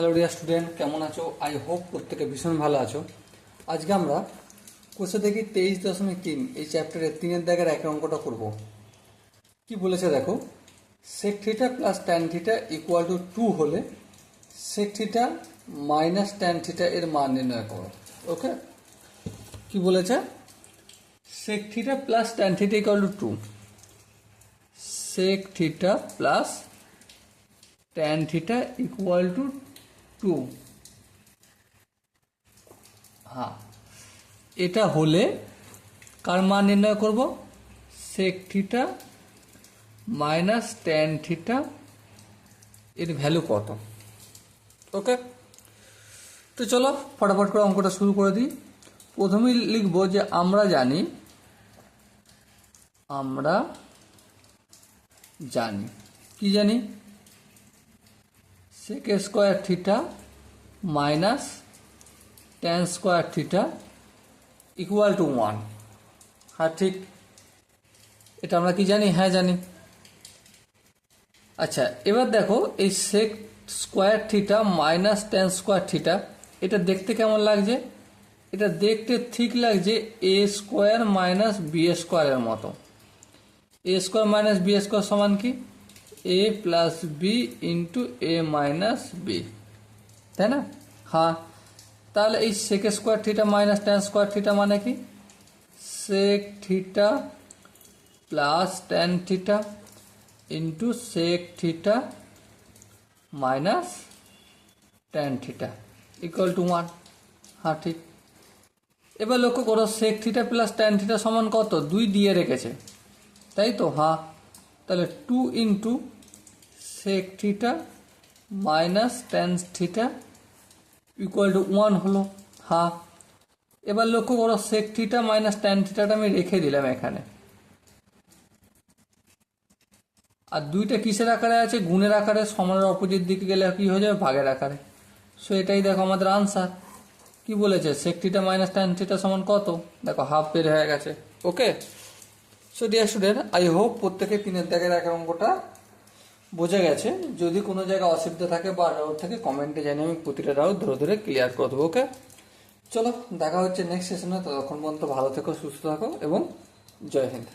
Hello dear student কেমন আছো? I hope প্রত্যেকে ভীষণ ভালো আছো। আজকে আমরা কোষে দেখি তেইশ দশমিক তিন। এই চ্যাপ্টারের তিনের দাগের এক অঙ্কটা করব। কি বলেছে দেখো? Sec theta plus tan theta equal to two হলে sec theta minus tan theta এর মান নির্ণয় করো। ওকে কি বলেছে? Sec theta plus tan theta equal to two sec theta plus tan theta equal to two. হ্যাঁ এটা হলে কার মান নির্ণয় করব? Sec theta minus tan theta এর ভ্যালু কত? ওকে তো চলো, ফটাফট করে অঙ্কটা শুরু করে দিই। প্রথমেই লিখব যে আমরা জানি আমরা জানি। কি জানি? Sec square theta minus tan square theta equal to one হ্যাঁ ঠিক। এটা আমরা কি জানি? হ্যাঁ জানি। আচ্ছা এবার দেখো এই sec square theta minus tan square theta এটা দেখতে কেমন লাগছে? এটা দেখতে ঠিক লাগছে এ স্কোয়ার মাইনাস বি স্কোয়ারের মতো। A square minus b square সমান কি? A plus b into a minus b তাই না? হ্যাঁ। তাহলে এই sec square theta minus tan square theta মানে কি? Sec theta plus tan theta into sec theta minus tan theta equal to one হ্যাঁ ঠিক। এবার লক্ষ্য করো sec theta plus tan theta সমান কত? দুই দিয়ে রেখেছে। তাই তো? হ্যাঁ। তাহলে two into sec theta minus tan theta equal to one হলো। হ্যাঁ এবার লক্ষ্য করো সেক থিটা মাইনাস ট্যান থিটাটা আমি রেখে দিলাম এখানে। আর দুইটা কিসের আকারে আছে? গুণের আকারে, সমানের অপোজিট দিকে গেলে কি হয়ে যাবে? ভাগের আকারে। সো এটাই দেখো আমাদের আনসার কি বলেছে? Sec theta minus tan theta সমান কত? দেখো হাফ বের হয়ে গেছে। Okay so dear student I hope প্রত্যেকে তিনের দাগের এক অঙ্কটা বোঝা গেছে। যদি কোনো জায়গায় অসুবিধা থাকে বা ডাউট থাকে কমেন্টে জানিয়ে আমি প্রতিটা ডাউট ধরে ধরে ক্লিয়ার করে দেবো ওকে চলো, দেখা হচ্ছে নেক্সট সেশনে ততক্ষণ পর্যন্ত ভালো থেকো, সুস্থ থাকো এবং জয় হিন্দ।